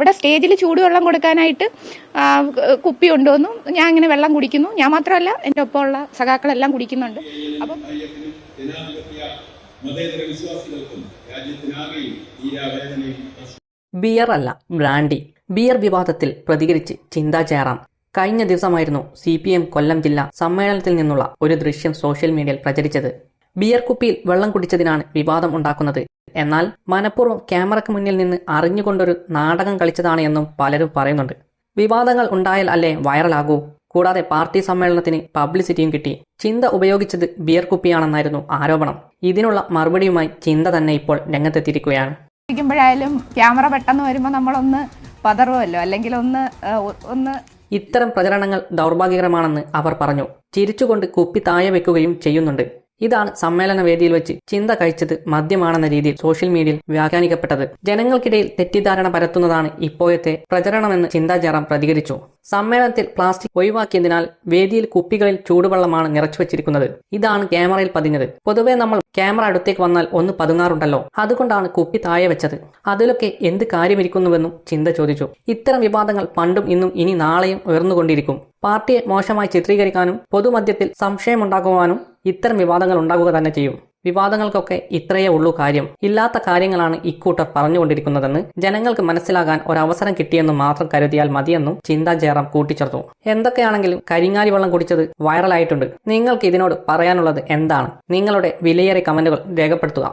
അവിടെ സ്റ്റേജിൽ ചൂടുവെള്ളം കൊടുക്കാനായിട്ട് കുപ്പി കൊണ്ടുവന്നു. ഞാൻ ഇങ്ങനെ വെള്ളം കുടിക്കുന്നു. ഞാൻ മാത്രമല്ല എന്റെ ഒപ്പമുള്ള സഖാക്കളെല്ലാം കുടിക്കുന്നുണ്ട്. അപ്പം ബിയർ അല്ല ബ്രാൻഡി. ബിയർ വിവാദത്തിൽ പ്രതികരിച്ച് ചിന്താ ജയറാം കഴിഞ്ഞ ദിവസമായിരുന്നു സി പി എം കൊല്ലം ജില്ലാ സമ്മേളനത്തിൽ നിന്നുള്ള ഒരു ദൃശ്യം സോഷ്യൽ മീഡിയയിൽ പ്രചരിച്ചത്. ബിയർ കുപ്പിയിൽ വെള്ളം കുടിച്ചതിനാണ് വിവാദം ഉണ്ടാക്കുന്നത്. എന്നാൽ മനഃപൂർവം ക്യാമറയ്ക്ക് മുന്നിൽ നിന്ന് അറിഞ്ഞുകൊണ്ടൊരു നാടകം കളിച്ചതാണ് എന്നും പലരും പറയുന്നുണ്ട്. വിവാദങ്ങൾ ഉണ്ടായാൽ അല്ലേ വൈറലാകൂ? കൂടാതെ പാർട്ടി സമ്മേളനത്തിന് പബ്ലിസിറ്റിയും കിട്ടി. ചിന്ത ഉപയോഗിച്ചത് ബിയർ കുപ്പിയാണെന്നായിരുന്നു ആരോപണം. ഇതിനുള്ള മറുപടിയുമായി ചിന്ത തന്നെ ഇപ്പോൾ രംഗത്തെത്തിയിരിക്കുകയാണ്. ക്യാമറ പെട്ടെന്ന് വരുമ്പോൾ നമ്മളൊന്ന് പതറുമല്ലോ അല്ലെങ്കിൽ ഒന്ന് ഒന്ന് ഇത്തരം പ്രചരണങ്ങൾ ദൗർഭാഗ്യകരമാണെന്ന് അവർ പറഞ്ഞു. ചിരിച്ചുകൊണ്ട് കുപ്പി താഴെ വെക്കുകയും ചെയ്യുന്നുണ്ട്. ഇതാണ് സമ്മേളന വേദിയിൽ വെച്ച് ചിന്ത കഴിച്ചത് മദ്യമാണെന്ന രീതിയിൽ സോഷ്യൽ മീഡിയയിൽ വ്യാഖ്യാനിക്കപ്പെട്ടത്. ജനങ്ങൾക്കിടയിൽ തെറ്റിദ്ധാരണ പരത്തുന്നതാണ് ഇപ്പോഴത്തെ പ്രചരണമെന്ന് ചിന്താ ജയറാം പ്രതികരിച്ചു. സമ്മേളനത്തിൽ പ്ലാസ്റ്റിക് ഒഴിവാക്കിയതിനാൽ വേദിയിൽ കുപ്പികളിൽ ചൂടുവെള്ളമാണ് നിറച്ചു വെച്ചിരിക്കുന്നത്. ഇതാണ് ക്യാമറയിൽ പതിഞ്ഞത്. പൊതുവെ നമ്മൾ ക്യാമറ അടുത്തേക്ക് വന്നാൽ ഒന്ന് പതുങ്ങാറുണ്ടല്ലോ. അതുകൊണ്ടാണ് കുപ്പി താഴെ വെച്ചത്. അതിലൊക്കെ എന്ത് കാര്യമിരിക്കുന്നുവെന്നും ചിന്ത ചോദിച്ചു. ഇത്തരം വിവാദങ്ങൾ പണ്ടും ഇന്നും ഇനി നാളെയും ഉയർന്നുകൊണ്ടിരിക്കും. പാർട്ടിയെ മോശമായി ചിത്രീകരിക്കാനും പൊതുമധ്യത്തിൽ സംശയമുണ്ടാക്കുവാനും ഇത്തരം വിവാദങ്ങൾ ഉണ്ടാകുക തന്നെ ചെയ്യും. വിവാദങ്ങൾക്കൊക്കെ ഇത്രയേ ഉള്ളൂ കാര്യം. ഇല്ലാത്ത കാര്യങ്ങളാണ് ഇക്കൂട്ടർ പറഞ്ഞുകൊണ്ടിരിക്കുന്നതെന്ന് ജനങ്ങൾക്ക് മനസ്സിലാകാൻ ഒരവസരം കിട്ടിയെന്ന് മാത്രം കരുതിയാൽ മതിയെന്നും ചിന്താ ജയറാം കൂട്ടിച്ചേർത്തു. എന്തൊക്കെയാണെങ്കിലും കരിങ്ങാലി വെള്ളം കുടിച്ചത് വൈറലായിട്ടുണ്ട്. നിങ്ങൾക്ക് ഇതിനോട് പറയാനുള്ളത് എന്താണ്? നിങ്ങളുടെ വിലയേറിയ കമന്റുകൾ രേഖപ്പെടുത്തുക.